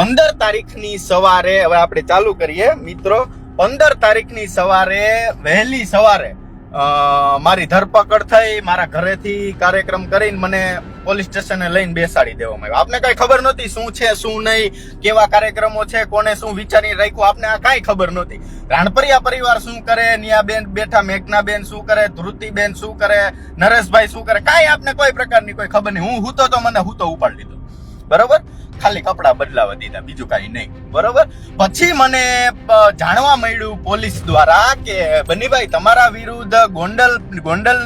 પંદર તારીખની સવારે, હવે આપણે ચાલુ કરીએ. મિત્રો, પંદર તારીખની સવારે, વહેલી સવારે મારી ધરપકડ થઈ, મારા ઘરેથી કાર્યક્રમ કરીને મને પોલીસ સ્ટેશને લઈને બેસાડી દેવામાં આવ્યો. આપને કઈ ખબર નહોતી શું છે, શું નહીં, કેવા કાર્યક્રમો છે, કોને શું વિચારી રાખ્યું, આપને આ કાંઈ ખબર નહોતી. રાણપરિયા પરિવાર શું કરે, નિયાબેન બેઠા, મેઘનાબેન શું કરે, ધ્રુતિબેન શું કરે, નરેશભાઈ શું કરે, કાંઈ આપને કોઈ પ્રકારની કોઈ ખબર નહીં. હું હૂતો તો મને હૂતો ઉપાડી લીધો. બરોબર? ખાલી કપડા બદલાવા દીધા, બીજું કાંઈ નહીં. બરોબર? પછી મને જાણવા મળ્યું પોલીસ દ્વારા કે બનીભાઈ, તમારા વિરુદ્ધ ગોંડલ ગોંડલ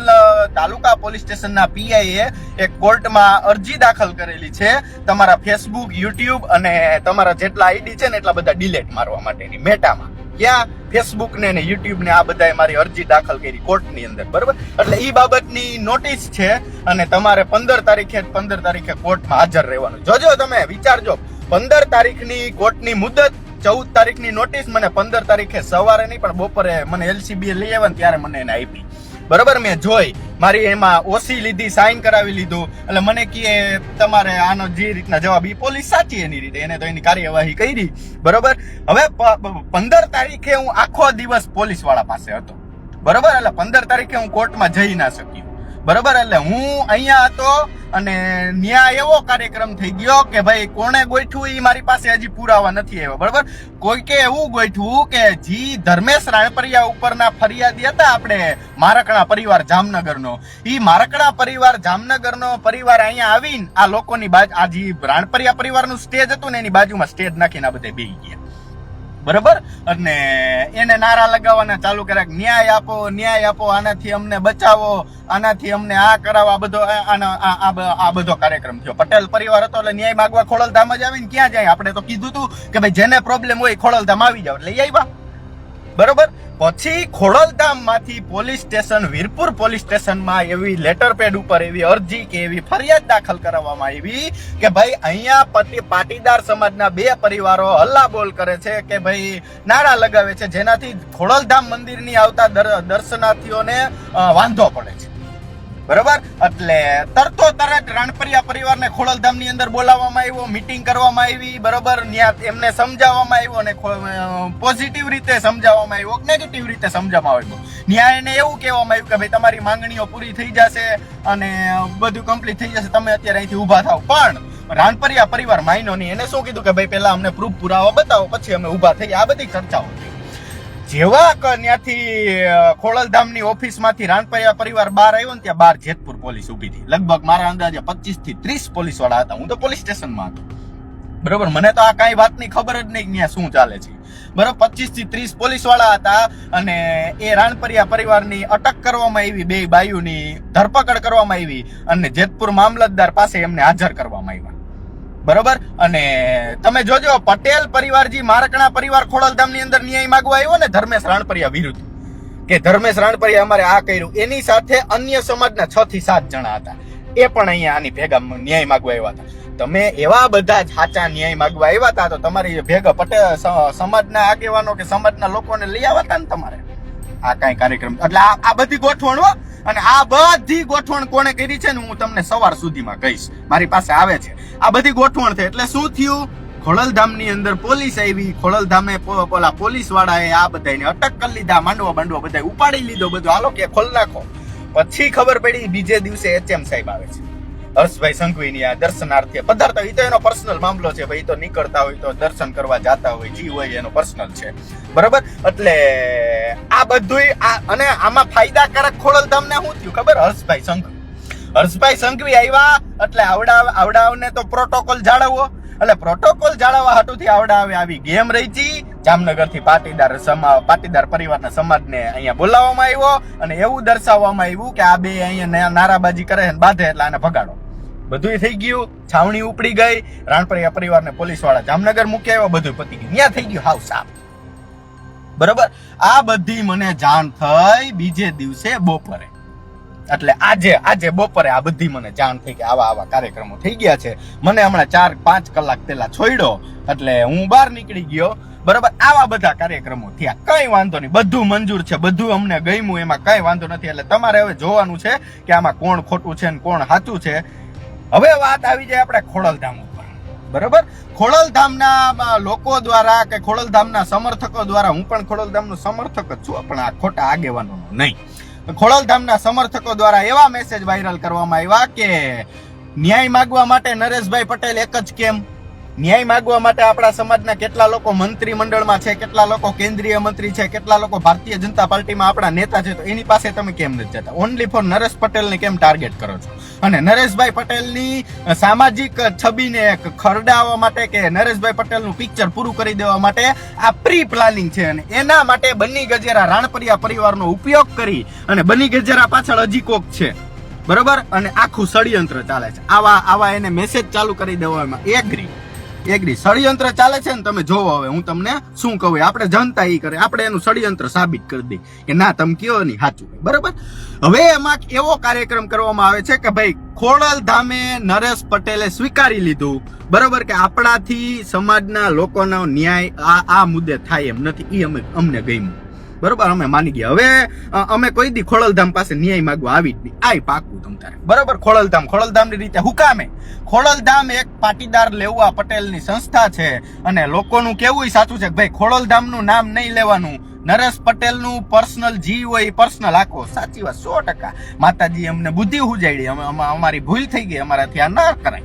તાલુકા પોલીસ સ્ટેશનના પીઆઈએ એક કોર્ટમાં અરજી દાખલ કરેલી છે. તમારા ફેસબુક, યુટ્યુબ અને તમારા જેટલા આઈડી છે ને એટલા બધા ડિલેટ મારવા માટેની મેટામાં. ક્યાં? ફેસબુક ને યુટ્યુબ ને આ બધાએ મારી અરજી દાખલ કરી કોર્ટની અંદર. બરોબર? એટલે એ બાબતની નોટિસ છે અને તમારે પંદર તારીખે પંદર તારીખે કોર્ટમાં હાજર રહેવાનું. જોજો તમે વિચારજો. પંદર તારીખની કોર્ટની મુદત, ચૌદ તારીખની નોટિસ, મને પંદર તારીખે સવારે નહીં, પણ બપોરે મને એલસીબી લઈ આવ્યા ત્યારે મને એને આપી. બરોબર? મેં જોઈ. મારી એમાં ઓસી લીધી સાઇન કરાવી લીધું. એટલે મને કહે, તમારે આનો જે રીતના જવાબ એ પોલીસ સાચી એની રીતે. એને તો એની કાર્યવાહી કરી. બરોબર? હવે પંદર તારીખે હું આખો દિવસ પોલીસવાળા પાસે હતો. બરોબર? એટલે પંદર તારીખે હું કોર્ટમાં જઈ ના શક્યો. બરોબર? એટલે હું અહીંયા હતો અને ન્યાય એવો કાર્યક્રમ થઈ ગયો કે ભાઈ કોણે ગોઠવું એ મારી પાસે હજી પુરાવા નથી આવ્યો, બરોબર? કોઈકે એવું ગોઠવું કે જી ધર્મેશ રાણપરિયા ઉપરના ફરિયાદી હતા આપણે, મારકણા પરિવાર જામનગરનો. એ મારકણા પરિવાર જામનગરનો પરિવાર અહીંયા આવીને આ લોકોની બાજુ, આ જે રાણપરિયા પરિવારનું સ્ટેજ હતું ને એની બાજુમાં સ્ટેજ નાખીને આ બધે બેહી ગયા. બરોબર? અને એને નારા લગાવવાના ચાલુ કર્યા ન્યાય આપો ન્યાય આપો, આનાથી અમને બચાવો, આનાથી અમને આ કરાવો, આ બધો, આ- બધો કાર્યક્રમ થયો. પટેલ પરિવાર હતો, એટલે ન્યાય માગવા ખોડલધામ જ આવીને ક્યાં જાય? આપણે તો કીધું તું કે ભાઈ, જેને પ્રોબ્લેમ હોય ખોડલધામ આવી જાવ એટલે એ આવ્યા? બરોબર? પછી ખોડલધામમાંથી પોલીસ સ્ટેશન, વીરપુર પોલીસ સ્ટેશનમાં એવી લેટર પેડ ઉપર એવી અરજી કે એવી ફરિયાદ દાખલ કરાવવામાં આવી કે ભાઈ અહીંયા પતિ, પાટીદાર સમાજના બે પરિવારો હલ્લા બોલ કરે છે કે ભાઈ નાણાં લગાવે છે, જેનાથી ખોડલધામ મંદિરની આવતા દર્શનાર્થીઓને વાંધો પડે છે. બરોબર? એટલે તરતો તરત રાણપરિયા પરિવારને ખોડલધામની અંદર બોલાવવામાં આવ્યો મીટિંગ કરવામાં આવી, બરોબર? ત્યાં એમને સમજાવવામાં આવ્યો અને પોઝિટિવ રીતે સમજાવવામાં આવ્યો નેગેટિવ રીતે સમજાવવામાં આવ્યો. ન્યાય એને એવું કહેવામાં આવ્યું કે ભાઈ, તમારી માંગણીઓ પૂરી થઈ જશે અને બધું કમ્પ્લીટ થઈ જશે, તમે અત્યારે અહીંથી ઊભા થાવ. પણ રાણપરિયા પરિવાર માઇનો નહીં. એને શું કીધું કે ભાઈ, પહેલા અમને પ્રૂફ પુરાવા બતાવો, પછી અમે ઊભા થઈ આ બધી ચર્ચાઓ થઈ. જેવા ત્યાંથી ખોડલધામની ઓફિસમાંથી રાણપરિયા પરિવાર બહાર આવ્યો ને ત્યાં બહાર જેતપુર પોલીસ ઊભી હતી લગભગ મારા અંદાજે પચીસથી ત્રીસ પોલીસવાળા હતા. હું તો પોલીસ સ્ટેશનમાં હતો. બરોબર? મને તો આ કાંઈ વાતની ખબર જ નહીં ત્યાં શું ચાલે છે. બરોબર? પચીસથી ત્રીસ પોલીસવાળા હતા અને એ રાણપરિયા પરિવારની અટક કરવામાં આવી, બે બાયુની ધરપકડ કરવામાં આવી અને જેતપુર મામલતદાર પાસે એમને હાજર કરવામાં આવ્યા. બરોબર? અને તમે જોજો, પટેલ પરિવારજી મારકણા પરિવાર ખોડલધામની અંદર ન્યાય માગવા આવ્યો ને ધર્મેશ રાણપરિયા વિરુદ્ધ. કે ધર્મેશ રાણપરિયા અમારે આ કર્યું. એની સાથે અન્ય સમાજના છ થી સાત જણા હતા. એ પણ અહીંયા આની ભેગા ન્યાય માગવા આવ્યા હતા. તમે એવા બધા સાચા ન્યાય માગવા આવ્યા હતા તો તમારી ભેગા પટેલ સમાજના આગેવાનો કે સમાજના લોકોને લઈ આવ્યા હતા ને તમારે? આ કાંઈ કાર્યક્રમ, એટલે આ બધી ગોઠવણ અને આ બધી ગોઠવણ કોણે કરી છે ને હું તમને સવાર સુધીમાં કહીશ. મારી પાસે આવે છે. આ બધી ગોઠવણ છે. એટલે શું થયું? ખોડલધામની અંદર પોલીસ આવી. ખોડલધામે પેલા પોલીસ વાળાએ આ બધાને અટક કરી લીધા. માંડવા માંડવા બધા ઉપાડી લીધો બધું. હાલો કે ખોલ નાખો. પછી ખબર પડી બીજે દિવસે એચએમ સાહેબ આવે છે. હર્ષભાઈ સંઘવીની આ દર્શનાર્થે પધારતા એ તો એનો પર્સનલ મામલો છે. ભાઈ તો નીકળતા હોય તો દર્શન કરવા જાતા હોય, જી હોય, એનો પર્સનલ છે. બરાબર? એટલે આ બધુંય અને આમાં ફાયદાકારક ખોડલધામને શું થયું ખબર? હર્ષભાઈ સંઘવી. હર્ષભાઈ સંઘવી આવ્યા, એટલે આવડાવ આવડાવને તો પ્રોટોકોલ જાળવવો એટલે પ્રોટોકોલ જાળવવા હાટુથી આવડાવે આવી ગેમ રહીજી જામનગરથી પાટીદાર સમા પાટીદાર પરિવારના સમાજને અહીંયા બોલાવવામાં આવ્યો અને એવું દર્શાવવામાં આવ્યું કે આ બે અહીંયા નારાબાજી કરે બાંધે એટલે આને ભગાડો. બધુંય થઈ ગયું, છાવણી ઉપડી ગઈ, રાણપરિયા પરિવારને પોલીસવાળા જામનગર મૂકી આવ્યા બધું પતી ગયું. ત્યાં થઈ ગયું, હાવ સાફ. બરોબર? આ બધી મને જાણ થઈ બીજે દિવસે બપોરે. એટલે આજે આજે બપોરે આ બધી મને જાણ થઈ કે આવા આવા કાર્યક્રમો થઈ ગયા છે. મને હમણાં ચાર, પાંચ કલાક પહેલા છોડ્યો એટલે હું બહાર નીકળી ગયો. બરોબર? આવા બધા કાર્યક્રમો થયા. કઈ વાંધો નહીં. બધું મંજૂર છે. બધું અમને ગમ્યું, એમાં કઈ વાંધો નથી. એટલે તમારે હવે જોવાનું છે કે આમાં કોણ ખોટું છે ને કોણ સાચું છે. હવે વાત આવી જાય આપણે ખોડલધામ ઉપર. બરોબર? ખોડલધામના લોકો દ્વારા કે ખોડલધામના સમર્થકો દ્વારા, હું પણ ખોડલધામનો સમર્થક જ છું, પણ આ ખોટા આગેવાનો નહીં. ખોડલધામના સમર્થકો દ્વારા એવા મેસેજ વાયરલ કરવામાં આવ્યા કે ન્યાય માગવા માટે નરેશભાઈ પટેલ એક જ કેમ? ન્યાય માગવા માટે આપણા સમાજના કેટલા લોકો મંત્રી મંડળમાં છે, કેટલા લોકો કેન્દ્રીય મંત્રી છે, કેટલા લોકો ભારતીય જનતા પાર્ટીમાં આપણા નેતા છે, તો એની પાસે તમે કેમ નથી જતા? ઓનલી ફોર નરેશ પટેલને કેમ ટાર્ગેટ કરો છો? અને નરેશભાઈ પટેલની સામાજિક છબીને ખરડાવવા માટે કે નરેશભાઈ પટેલનું પિક્ચર પૂરું કરી દેવા માટે આ પ્રી પ્લાનિંગ છે અને એના માટે બની ગજેરા રાણપરિયા પરિવારનો ઉપયોગ કરી અને બની ગજેરા પાછળ હજી કોક છે. બરોબર? અને આખું ષડયંત્ર ચાલે છે. આવા આવા એને મેસેજ ચાલુ કરી દેવામાં. એગ્રી એગ્રી ષડયંત્ર ચાલે છે ને તમે જોવો હવે, હું તમને શું કહું આપણે જનતા એ કરે. આપણે એનું ષડયંત્ર સાબિત કરી દઈએ કે ના, તમે કયો નહીં સાચું બરાબર? હવે એમાં એવો કાર્યક્રમ કરવામાં આવે છે કે ભાઈ, ખોડલ ધામે નરેશ પટેલે સ્વીકારી લીધું. બરાબર? કે આપણાથી સમાજના લોકોનો ન્યાય આ આ મુદ્દે થાય એમ નથી. એ અમે અમને ગમ્યું. બરોબર, અમે માની ગયા. હવે અમે કોઈ દી ખોડલધામ પાસે ન્યાય માંગવા આવી જ નહીં. આય પાકું તમ તારે. બરોબર, ખોડલધામ. ખોડલધામની રીતે હુકામે ખોડલધામ એક પાટીદાર લેવા પટેલની સંસ્થા છે અને લોકોનું કેવું સાચું છે કે ભાઈ, ખોડલધામનું નામ નહીં લેવાનું. નરેશ પટેલનું પર્સનલ જીવ હોય પર્સનલ આખો. સાચી વાત, સો ટકા. માતાજી અમને બુદ્ધિ ઉજાડી અમે, અમે- અમારી ભૂલ થઈ ગઈ. અમારાથી આ ન કરાય.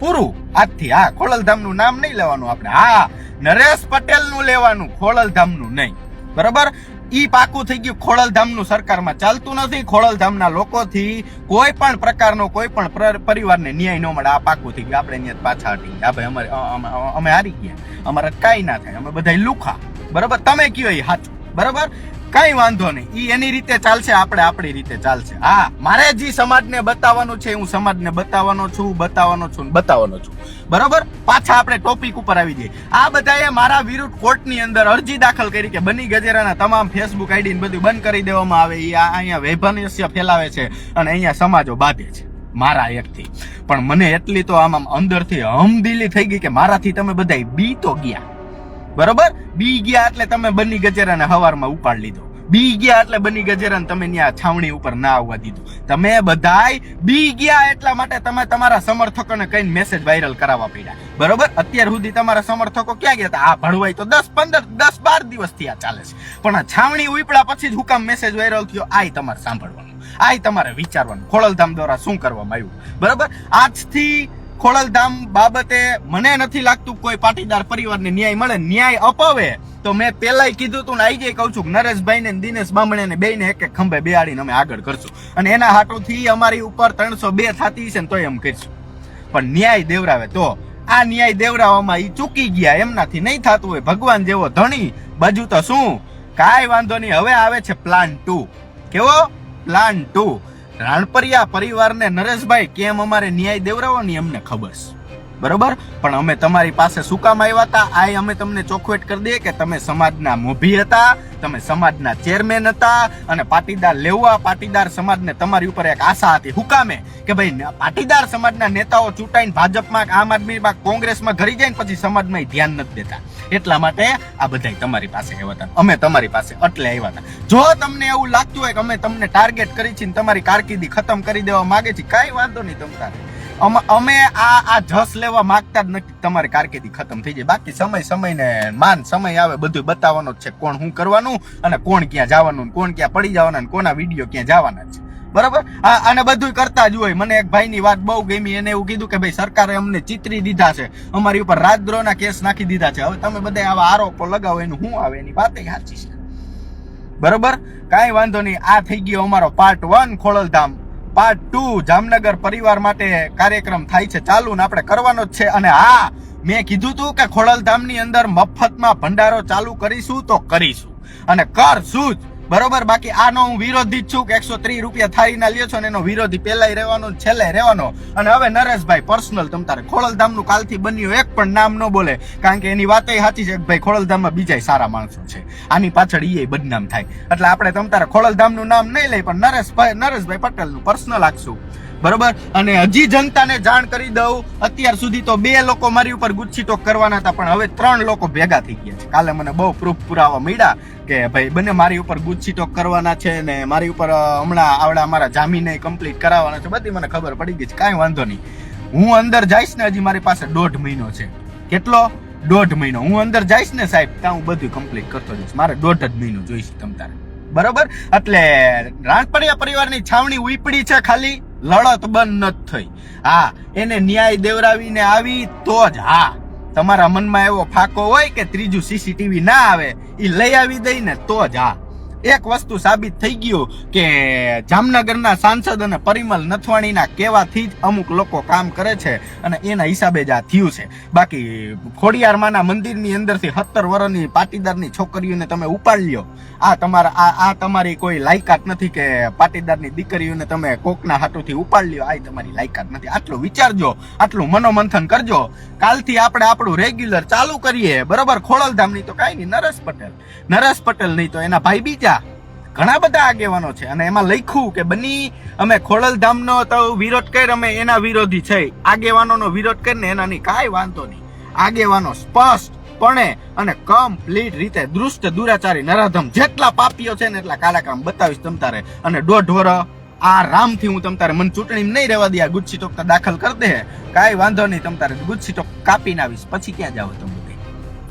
પૂરું. આજથી હા ખોડલધામનું નામ નહીં લેવાનું આપણે. હા, નરેશ પટેલનું લેવાનું, ખોડલધામનું નહીં. બરાબર? ઈ પાકું થઈ ગયું ખોડલધામનું સરકારમાં. ચાલતું નથી, ખોડલધામના લોકોથી કોઈ પણ પ્રકારનો કોઈ પણ પરિવારને ન્યાય ન મળે. આ પાકું થઈ ગયું. આપણે અહીંયા પાછા હટી ગયા ભાઈ અમે- અમે હારી ગયા. અમારે કાંઈ ના થાય. અમે બધા લુખા. બરાબર? તમે કયો એ સાચું? બરાબર? કઈ વાંધો નહીં. ઈ એની રીતે ચાલશે, આપણે આપણી રીતે ચાલશે. હા, મારે જે સમાજને બતાવવાનું છે, હું સમાજને બતાવવાનો છું બતાવવાનો છું બતાવવાનો છું. બરોબર? પાછા આપણે ટોપિક ઉપર આવી જઈએ. આ બધાએ મારા વિરુદ્ધ કોર્ટની અંદર અરજી દાખલ કરી કે બની ગજેરાના તમામ ફેસબુક આઈડી બધું બંધ કરી દેવામાં આવે. એ અહીંયા વૈભનસ્ય ફેલાવે છે અને અહીંયા સમાજો બાંધે છે. મારા એકથી. પણ મને એટલી તો આમ અંદરથી હમદિલી થઈ ગઈ કે મારાથી તમે બધા બી તો ગયા. બરોબર? બી ગયા એટલે તમે બની ગજેરાને હવારમાં ઉપાડ લીધો. બી ગયા એટલે બની ગજેરાને તમે ત્યાં છાવણી ઉપર ના આવવા દીધું. તમે બધાય બી ગયા એટલા માટે તમે તમારા સમર્થકોને કઈ મેસેજ વાયરલ કરાવવા પડ્યા. બરોબર? અત્યાર સુધી તમારા સમર્થકો ક્યાં ગયા હતા? આ ભણવાય તો દસ પંદર, દસ બાર દિવસથી આ ચાલે છે. પણ આ છાવણી ઉપડા પછી જ હુકામ મેસેજ વાયરલ થયો. આય તમારે સાંભળવાનું. આય તમારે વિચારવાનું. ખોળલધામ દ્વારા શું કરવામાં આવ્યું? બરોબર? આજથી ખોડલધામ બાબતે મને નથી લાગતું કોઈ પાટીદાર પરિવારને ન્યાય મળે, ન્યાય અપાવે. તો મેં પેલાય કીધું તું ને આઈ જઈ કહું છું નરેશભાઈ ને દિનેશ બામણે ને બેને એક એક ખંભે બેહાડીને અમે આગળ કરશું. અને એના હાટોથી અમારી ઉપર ત્રણસો બે થતી છે ને તોય એમ કરીશું પણ ન્યાય દેવરાવે. તો આ ન્યાય દેવરાવામાં ઈ ચૂકી ગયા, એમનાથી નહીં થતું હોય. ભગવાન જેવો ધણી, બાજુ તો શું? કાંઈ વાંધો નહીં. હવે આવે છે પ્લાન ટુ કેવો? પ્લાન ટુ રાણપરિયા પરિવારને નરેશભાઈ કેમ અમારે ન્યાય દેવરાવવાની અમને ખબર છે? બરોબર? પણ અમે તમારી પાસે શું કામ આવ્યા હતા? આ અમે તમને ચોખવેટ કરી દઈએ કે તમે સમાજના મોભી હતા, તમે સમાજના ચેરમેન હતા અને પાટીદાર લેવા, પાટીદાર સમાજને તમારી ઉપર એક આશા હતી. હુકામે કે ભાઈ પાટીદાર સમાજના નેતાઓ ચૂંટાઈને ભાજપમાં, આમ આદમીમાં કોંગ્રેસમાં ઘરી જાય ને પછી સમાજમાં ધ્યાન નથી દેતા. એટલા માટે આ બધાય તમારી પાસે આવ્યા હતા. અમે તમારી પાસે એટલે આવ્યા હતા. જો તમને એવું લાગતું હોય કે અમે તમને ટાર્ગેટ કરી છીએ તમારી કારકિર્દી ખતમ કરી દેવા માંગે છે, કાંઈ વાંધો નહીં તમ તારે. અમ- આ આ જસ લેવા માંગતા જ નથી. તમારી કારકિર્દી ખતમ થઈ જાય. બાકી સમય સમયને માન સમય આવે બધું બતાવવાનો જ છે કોણ શું કરવાનું અને કોણ ક્યાં જવાનું કોણ ક્યાં પડી જવાના કોના વીડિયો ક્યાં જવાના છે. બરાબર? હા અને બધું કરતા જ હોય. મને એક ભાઈની વાત બહુ ગમી, એને એવું કીધું કે ભાઈ, સરકારે અમને ચિતરી દીધા છે. અમારી ઉપર રાજદ્રોહના કેસ નાખી દીધા છે. હવે તમે બધા આવા આરોપો લગાવો, એનું શું આવે? એની વાત સાચી છે. બરોબર? કાંઈ વાંધો નહીં. આ થઈ ગયો અમારો part one Khodaldham. Part two Jamnagar પરિવાર માટે કાર્યક્રમ થાય છે. ચાલુ ને આપણે કરવાનો જ છે. અને હા, મેં કીધું તું કે ખોડલધામની અંદર મફતમાં ભંડારો ચાલુ કરીશું તો કરીશું. અને કરશું જ. બરોબર, બાકી આનો હું વિરોધી જ છું કે એકસો ત્રીસ રૂપિયા થાળીના લ્યો છો ને એનો વિરોધી પેલાય રહેવાનો છેલ્લે રહેવાનો. અને હવે નરેશભાઈ પર્સનલ તમ તારે. ખોડલધામનું કાલથી બન્યું એક પણ નામ ન બોલે. કારણ કે એની વાત સાચી છે કે ભાઈ ખોડલધામમાં બીજાય સારા માણસો છે. આની પાછળ એ બદનામ થાય. એટલે આપણે તમ તારે ખોડલધામનું નામ નહીં લઈ, પણ નરેશભાઈ નરેશભાઈ પટેલનું પર્સનલ રાખશું બરોબર? અને હજી જનતાને જાણ કરી દઉં, અત્યાર સુધી તો બે લોકો મારી ઉપર ગુચ્છી ટોક કરવાના હતા, પણ હવે ત્રણ લોકો ભેગા થઈ ગયા છે. કાલે મને બહુ પ્રૂફ પુરાવા મળ્યા કે ભાઈ, બંને મારી ઉપર ગુચ્છી ટોક કરવાના છે ને મારી ઉપર હમણાં આવડા મારા જામીને કમ્પ્લીટ કરાવવાના છે. બધી મને ખબર પડી ગઈ છે. કાંઈ વાંધો નહીં. હું અંદર જઈશ ને હજી મારી પાસે દોઢ મહિનો છે. કેટલો? દોઢ મહિનો. હું અંદર જઈશ ને સાહેબ, ત્યાં હું બધું કમ્પ્લીટ કરતો જઈશ. મારે દોઢ જ મહિનો જોઈશ તમ તારે. બરોબર? એટલે રાણપડિયા પરિવારની છાવણી ઉપડી છે ખાલી. લડત બંધ નથી થઈ. હા, એને ન્યાય દેવરાવીને આવી તો જ, હા. તમારા મનમાં એવો ફાકો હોય કે ત્રીજું સીસીટીવી ના આવે એ લઈ આવી દઈ ને તો જ, હા. એક વસ્તુ સાબિત થઈ ગયું કે જામનગરના સાંસદ અને પરિમલ નથવાણીના કહેવાથી જ અમુક લોકો કામ કરે છે અને એના હિસાબે જ આ થયું છે. બાકી ખોડિયારમાના મંદિરની અંદરથી સત્તર વર્ષની પાટીદારની છોકરીઓને તમે ઉપાડ લ્યો. આ તમારા આ આ તમારી કોઈ લાયકાત નથી કે પાટીદારની દીકરીઓને તમે કોકના હાટુથી ઉપાડ લ્યો. આ તમારી લાયકાત નથી. આટલું વિચારજો. આટલું મનોમંથન કરજો. કાલથી આપણે આપણું રેગ્યુલર ચાલુ કરીએ. બરોબર? ખોડલધામની તો કાંઈ નહીં. નરેશ પટેલ. નરેશ પટેલ નહીં તો એના ભાઈ બીજા. ઘણા બધા આગેવાનો છે અને એમાં લખ્યું કે બની અમે ખોડલધામનો તો વિરોધ કરી અમે એના વિરોધી છે. આગેવાનોનો વિરોધ કરીને એનાની કાંઈ વાંધો નહીં. આગેવાનો સ્પષ્ટ પણે અને કમ્પ્લીટ રીતે દૃષ્ટ, દુરાચારી, નરાધમ જેટલા પાપીઓ છે ને એટલા કાળા કામ બતાવીશ તમ તારે. અને દોઢ વર આ રામથી હું તમ તારે મને ચૂંટણી નહીં રહેવા દે, આ ગુચ્છી ટોક દાખલ કરી દે. કાંઈ વાંધો નહીં તમ તારે ગુચ્છી ટોક કાપીને આવીશ. પછી ક્યાં જાવ તમે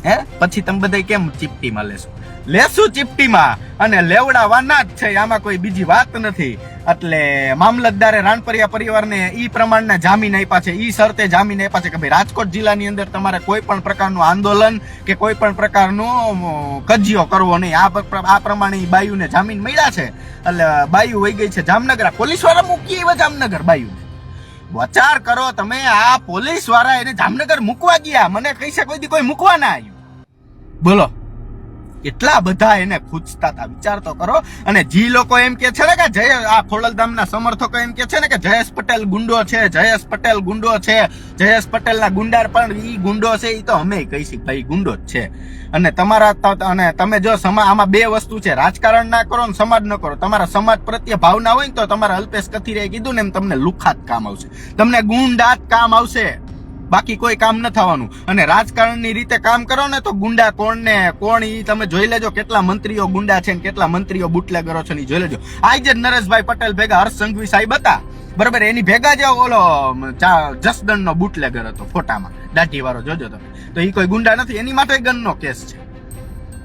હે? પછી તમે બધા કેમ ચીપટીમાં લેશો લેશું ચીપટીમાં અને લેવડાવાના જ છે, આમાં કોઈ બીજી વાત નથી. એટલે મામલતદારે રાણપરિયા પરિવારને ઈ પ્રમાણના જામીન આપ્યા છે, ઈ શરતે જામીન આપ્યા છે કે ભાઈ રાજકોટ જિલ્લાની અંદર તમારે કોઈ પણ પ્રકારનું આંદોલન કે કોઈ પણ પ્રકારનો કજિયો કરવો નહીં. આ આ પ્રમાણે બાયુને જામીન મળ્યા છે. એટલે બાયુ વહી ગઈ છે જામનગર. આ પોલીસવાળા મૂકી એવા જામનગર બાયુ વચાર કરો તમે, આ પોલીસવાળા એને જામનગર મૂકવા ગયા. મને કહી શકો કોઈ દી કોઈ મૂકવા ના આવ્યું. બોલો. એટલા બધા એને ખૂંચતા હતા. વિચાર તો કરો. અને જે લોકો એમ કે છે ને કે જય આ ખોડલધામના સમર્થકો એમ કે છે ને કે જયેશ પટેલ ગુંડો છે, જયેશ પટેલ ગુંડો છે, જયેશ પટેલના ગુંડાર પણ ઈ ગુંડો છે, ઈ તો અમે કહીશી ભાઈ ગુંડો જ છે. અને તમારા અને તમે જો સમા આમાં બે વસ્તુ છે. રાજકારણ ના કરો ને સમાજ ન કરો. તમારા સમાજ પ્રત્યે ભાવના હોય ને તો તમારા અલ્પેશ કથિરે કીધું ને એમ તમને લુખાત કામ આવશે. તમને ગુંડાત કામ આવશે. બાકી કોઈ કામ ન થવાનું. અને રાજકારણની રીતે કામ કરો ને તો ગુંડા કોણ ને કોણ ઈ તમે જોઈ લેજો કેટલા મંત્રીઓ ગુંડા છે ને કેટલા મંત્રીઓ બુટલેગરો છે ને જોઈ લેજો. આઈ જ નરેશભાઈ પટેલ ભેગા, હર્ષ સંઘવી સાહેબ હતા. બરાબર, એની ભેગા જ ઓલો જસદણ નો બુટલેગર હતો ફોટામાં. દાઢી વાળો જોજો તમે. તો એ કોઈ ગુંડા નથી, એની માટે ગનનો કેસ છે.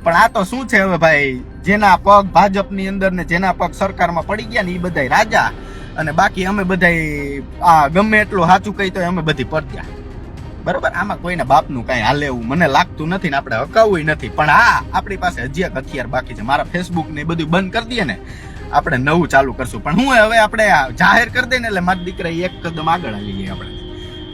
પણ આ તો શું છે હવે ભાઈ? જેના પગ ભાજપની અંદર ને જેના પગ સરકારમાં પડી ગયા ને એ બધાય રાજા. અને બાકી અમે બધાય, આ ગમે એટલું સાચું કહી તો અમે બધી પડ્યા બરોબર? આમાં કોઈને બાપનું કાંઈ હાલે એવું મને લાગતું નથી ને આપણે હકાવવું નથી. પણ હા, આપણી પાસે હજી એક હથિયાર બાકી છે. મારા ફેસબુક ને બધું બંધ કરી દઈએ ને, આપણે નવું ચાલુ કરશું. પણ હું હવે આપણે જાહેર કરી દઈએ ને એટલે મારી દીકરા એક કદમ આગળ આવી ગઈ આપણે.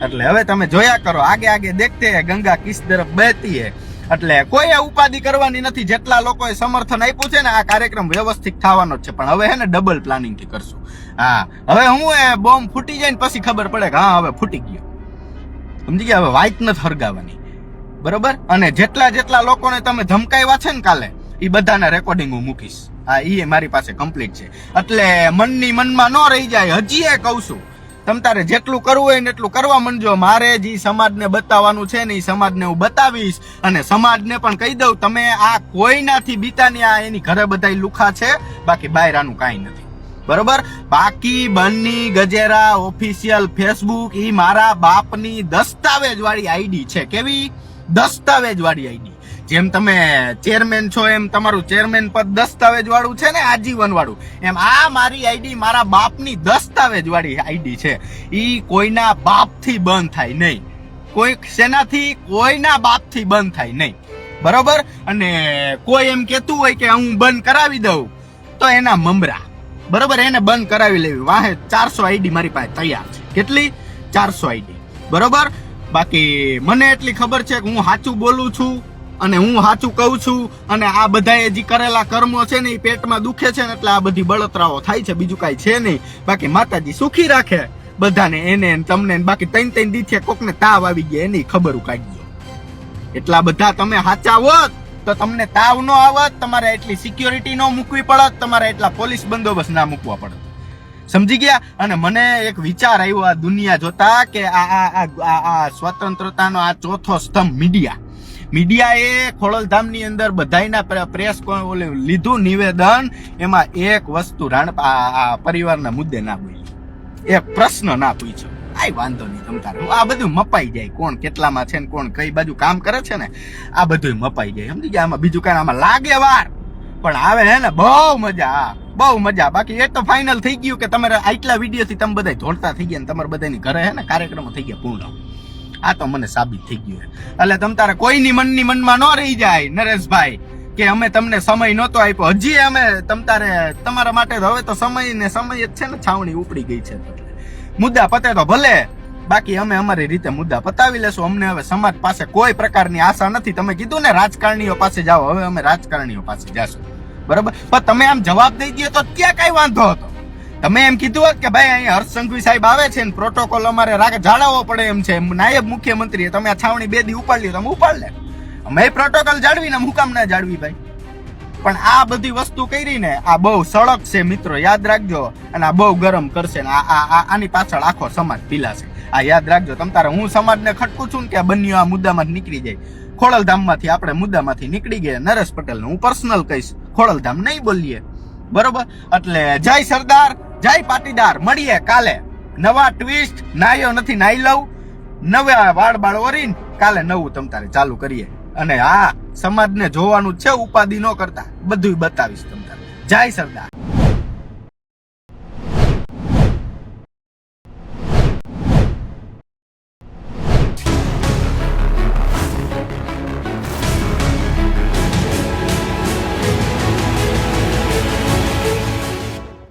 એટલે હવે તમે જોયા કરો, આગે આગે દેખતે ગંગા કિસ તરફ બહેતી હે. એટલે કોઈ ઉપાધિ કરવાની નથી. જેટલા લોકોએ સમર્થન આપ્યું છે ને, આ કાર્યક્રમ વ્યવસ્થિત થવાનો છે. પણ હવે હે ને ડબલ પ્લાનિંગથી કરશું. હા, હવે હું એ બોમ્બ ફૂટી જાય ને પછી ખબર પડે કે હા, હવે ફૂટી ગયો. સમજી ગયા? હવે વાઇટ નથી હરગાવાની. બરોબર? અને જેટલા જેટલા લોકોને તમે ધમકાવ્યા છે ને કાલે એ બધાના રેકોર્ડિંગ હું મૂકીશ. હા એ મારી પાસે કમ્પ્લીટ છે. એટલે મનની મનમાં ન રહી જાય, હજી એ કહું છું. તમ તારે જેટલું કરવું હોય ને એટલું કરવા માંડજો. મારે જે સમાજને બતાવવાનું છે ને એ સમાજને હું બતાવીશ. અને સમાજને પણ કહી દઉં, તમે આ કોઈનાથી બીતાની આ એની ઘરે બધા લુખા છે. બાકી બહાર આનું કાંઈ નથી. બરોબર? બાકી બન્ની, ગજેરા, ઓફિશિયલ ફેસબુક એ મારા બાપની દસ્તાવેજ વાળી આઈડી છે. કેવી? દસ્તાવેજ વાળી આઈડી. જેમ તમે ચેરમેન છો, એમ તમારું ચેરમેન પદ દસ્તાવેજ વાળું છે ને આજીવન વાળું એમ આ મારી આઈડી મારા બાપની દસ્તાવેજ વાળી આઈડી છે. ઈ કોઈના બાપથી બંધ થાય નહીં. કોઈ સેનાથી કોઈના બાપથી બંધ થાય નહીં. બરોબર? અને કોઈ એમ કહેતું હોય કે હું બંધ કરાવી દઉં, તો એના મમરા. બરોબર, એને બંધ કરાવી લેવી. વાહે ચારસો આઈડી મારી પાસે તૈયાર છે. કેટલી? ચારસો આઈડી. બરોબર? બાકી મને એટલી ખબર છે કે હું સાચું બોલું છું અને હું સાચું કહું છું અને આ બધાએ જે કરેલા કર્મો છે ને એ પેટમાં દુખે છે ને એટલે આ બધી બળતરાઓ થાય છે, બીજું કાંઈ છે નહીં. બાકી માતાજી સુખી રાખે. બધાને એને તમને બાકી ત્રણ ત્રણ દીથે કોકને તાવ આવી ગયા એની ખબર કાઢી એટલા બધા તમે સાચા હોત. તો તમને તાવ ન આવત તમારે એટલી સિક્યોરિટી ન મૂકવી પડત તમારે એટલા પોલીસ બંદોબસ્ત ના મૂકવા પડત સમજી ગયા? અને મને એક વિચાર આવ્યો આ દુનિયા જોતા કે આ આ આ- આ સ્વતંત્રતાનો આ ચોથો સ્તંભ મીડિયા. મીડિયાએ ખોડલધામની અંદર બધાયના પ્રેસ લીધું નિવેદન, એમાં એક વસ્તુ રાણ પરિવારના મુદ્દે ના બોલી. એક પ્રશ્ન ના પૂછ્યો. કાંઈ વાંધો નહીં, તમ રહો આ બધું મપાઈ જાય. કોણ કેટલામાં છે ને કોણ કઈ બાજુ કામ કરે છે ને, આ બધું મપાઈ જાય. સમજી ગયા? આમાં બીજું કાંઈ આમાં લાગે વાર. પણ આવે હે ને, બહુ મજા બહુ મજા. બાકી એ તો ફાઇનલ થઈ ગયું કે તમારે આટલા વીડિયો થી તમે બધા ધોળતા થઈ ગયા તમારા બધાની ઘરે હે ને કાર્યક્રમો થઈ ગયા પૂર્ણ. આ તો મને સાબિત થઈ ગયું એટલે તમ તારે કોઈની મનની મનમાં ન રહી જાય, નરેશભાઈ, કે અમે તમને સમય નહોતો આપ્યો. હજી અમે તમ તારે, તમારા માટે હવે તો સમય ને સમય જ છે ને, છાવણી ઉપડી ગઈ છે. મુદ્દા પતે તો ભલે. બાકી અમે અમારી રીતે મુદ્દા પતાવી લેશું. અમને હવે સમાજ પાસે કોઈ પ્રકારની આશા નથી. તમે કીધું ને, રાજકારણીઓ પાસે જાઓ. હવે અમે રાજકારણીઓ પાસે જાશું. બરાબર? પણ તમે આમ જવાબ દઈ દો તો ક્યાં કઈ વાંધો હતો. તમે એમ કીધું હોત કે, ભાઈ, અહીંયા હર્ષ સાહેબ આવે છે ને પ્રોટોકોલ અમારે રાખ જાળવવો પડે એમ છે. નાયબ મુખ્યમંત્રી તમે આ છાવણી બે દી ઉપાડ લ્યો, તમે ઉપાડ લે. અમે પ્રોટોકોલ જાળવીને હું કામ ના જાળવી, ભાઈ. પણ આ બધી વસ્તુ કરી ને આ બહુ સડક છે મિત્રો, યાદ રાખજો. અને આ બહુ ગરમ કરશે ને આ આની પાછળ આખો સમાજ પીલાશે આ યાદ રાખજો, તમ તારે હું સમાજને ખટકું છું ને કે બંને આ મુદ્દામાં નીકળી જાય. ખોડલધામમાંથી આપણે મુદ્દામાંથી નીકળી ગયા, નરેશ પટેલ હું પર્સનલ કહીશ. ખોડલધામ નહીં બોલીએ. બરોબર? એટલે જય સરદાર, જય પાટીદાર. મળીએ કાલે. નવા ટ્વિસ્ટ નાયો નથી, નાઈ લઉં. નવા વાળ બાળ ઓરીને, કાલે નવું તમ તારે ચાલુ કરીએ. અને હા સમાજને જોવાનું છે ઉપાધિ ન કરતા. બધું બતાવીશ તમને. જય સરદાર.